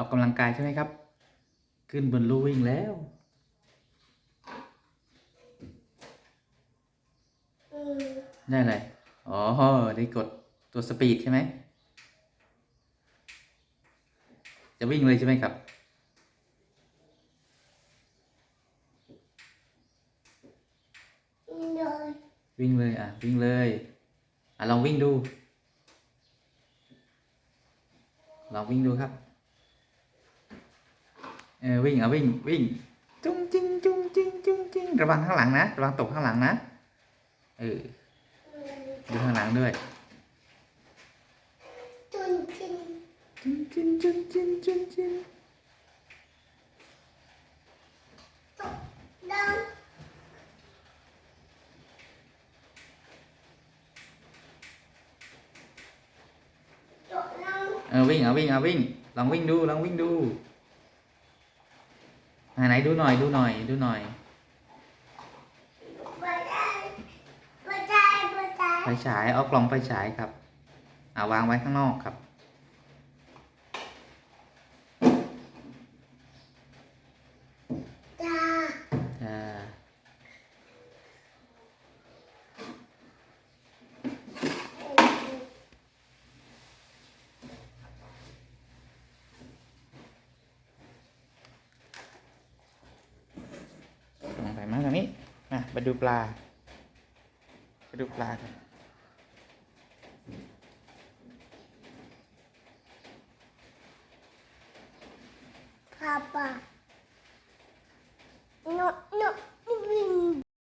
อกกำลังกายใช่ไหมครับ ขึ้นบนลู่วิ่งแล้วอืมได้เลยอ๋อ ได้กดตัวสปีดใช่ไหม จะวิ่งเลยใช่ไหมครับเลยวิ่งเลย อะ วิ่งเลย อะ ลองวิ่งดู ลองวิ่งดูครับเออ วิ่งอะวิ่งวิ่ง จุ้งจิ้งจุ้งจิ้งจุ้งจิ้งระวังข้างหลังนะระวังตกข้างหลังนะเออดูข้างหลังด้วยจุนจินจุ้งจิ้งจุ้งจิ้งจุ้งจิ้งดังจบแล้วเออวิ่งอะวิ่งอะวิ่งลองวิ่งดูลองวิ่งดู ไหนไหนดูหน่อยดูหน่อยดูหน่อยบัวได้บัวได้บัวได้ไฟฉายเอากล่องไฟฉายครับอ่าวางไว้ข้างนอกครับ จ้า อ่าลงไปมาทางนี้ มาดูปลามาดูปลากันพาปะ